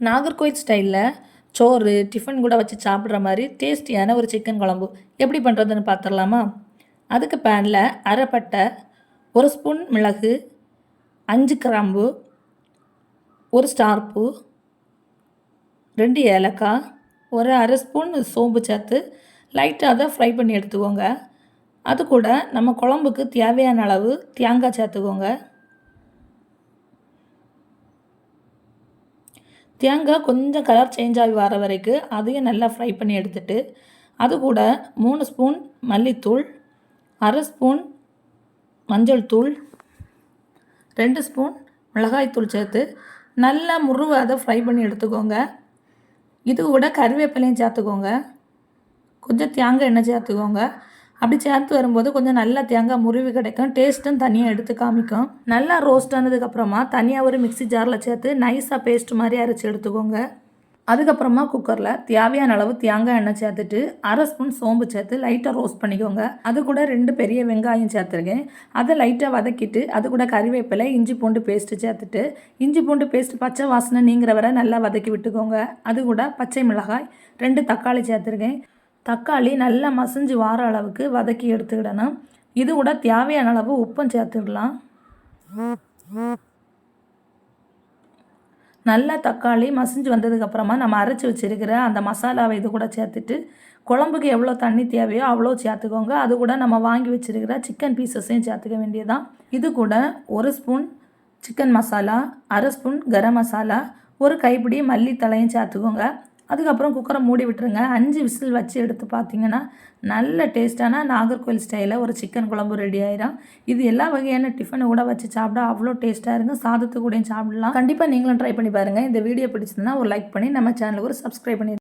நாகர்கோயில் ஸ்டைலில் சோறு டிஃபன் கூட வச்சு சாப்பிட்ற மாதிரி டேஸ்டியான ஒரு சிக்கன் குழம்பு. எப்படி பண்ணுறதுன்னு பார்த்துடலாமா அதுக்கு பேனில் அரைப்பட்டை ஒரு ஸ்பூன் மிளகு அஞ்சு கிராம்பு ஒரு ஸ்டார்பு ரெண்டு ஏலக்காய் ஒரு அரை ஸ்பூன் சோம்பு சேர்த்து லைட்டாக அதை ஃப்ரை பண்ணி எடுத்துக்கோங்க. அது கூட நம்ம குழம்புக்கு தேவையான அளவு தேங்காய் சேர்த்துக்கோங்க. தேங்காய் கொஞ்சம் கலர் சேஞ்ச் ஆகி வர வரைக்கும் அதையும் நல்லா ஃப்ரை பண்ணி எடுத்துட்டு அது கூட மூணு ஸ்பூன் மல்லித்தூள் அரை ஸ்பூன் மஞ்சள் தூள் ரெண்டு ஸ்பூன் மிளகாய்த்தூள் சேர்த்து நல்லா முருவை அதை ஃப்ரை பண்ணி எடுத்துக்கோங்க. இது கூட கருவேப்பிலையும் சேர்த்துக்கோங்க. கொஞ்சம் தேங்காய் எண்ணெய் சேர்த்துக்கோங்க. அப்படி சேர்த்து வரும்போது கொஞ்சம் நல்லா தேங்காய் முருவி கிடைக்கும். டேஸ்ட்டும் தனியாக எடுத்து காமிக்கும். நல்லா ரோஸ்ட் ஆனதுக்கப்புறமா தனியாக ஒரு மிக்சி ஜாரில் சேர்த்து நைஸாக பேஸ்ட் மாதிரி அரைச்சி எடுத்துக்கோங்க. அதுக்கப்புறமா குக்கரில் தேவையான அளவு தேங்காய் எண்ணெய் சேர்த்துட்டு அரை ஸ்பூன் சோம்பு சேர்த்து லைட்டாக ரோஸ்ட் பண்ணிக்கோங்க. அது கூட ரெண்டு பெரிய வெங்காயம் சேர்த்துருக்கேன். அதை லைட்டாக வதக்கிட்டு அது கூட கறிவேப்பிலை இஞ்சி பூண்டு பேஸ்ட்டு சேர்த்துட்டு இஞ்சி பூண்டு பேஸ்ட் பச்சை வாசனை நீங்கிற வரை நல்லா வதக்கி விட்டுக்கோங்க. அது கூட பச்சை மிளகாய் ரெண்டு தக்காளி சேர்த்துருக்கேன். தக்காளி நல்லா மசிஞ்சு வார அளவுக்கு வதக்கி எடுத்துக்கிடணும். இது கூட தேவையான அளவு உப்பும் சேர்த்துடலாம் நல்லா தக்காளி மசிஞ்சு வந்ததுக்கப்புறமா நம்ம அரைச்சி வச்சுருக்கிற அந்த மசாலாவை இது கூட சேர்த்துட்டு குழம்புக்கு எவ்வளோ தண்ணி தேவையோ அவ்வளோ சேர்த்துக்கோங்க. அது கூட நம்ம வாங்கி வச்சுருக்கிற சிக்கன் பீசஸையும் சேர்த்துக்க வேண்டியதான் இது கூட ஒரு ஸ்பூன் சிக்கன் மசாலா அரை ஸ்பூன் கரம் மசாலா ஒரு கைப்பிடி மல்லித்தலையும் சேர்த்துக்கோங்க. அதுக்கப்புறம் குக்கரை மூடி விட்டுருங்க. அஞ்சு விசில் வச்சு எடுத்து பார்த்தீங்கன்னா நல்ல டேஸ்ட்டான நாகர்கோவில் ஸ்டைலில் ஒரு சிக்கன் குழம்பு ரெடி ஆயிரும். இது எல்லா வகையான டிஃபனை கூட வச்சு சாப்பிட அவ்வளோ டேஸ்ட்டாக இருக்கும் சாதத்து கூடயும் சாப்பிடலாம். கண்டிப்பாக நீங்களும் ட்ரை பண்ணி பாருங்கள் இந்த வீடியோ பிடிச்சதுன்னா ஒரு லைக் பண்ணி நம்ம சேனலுக்கு ஒரு சப்ஸ்கிரைப் பண்ணி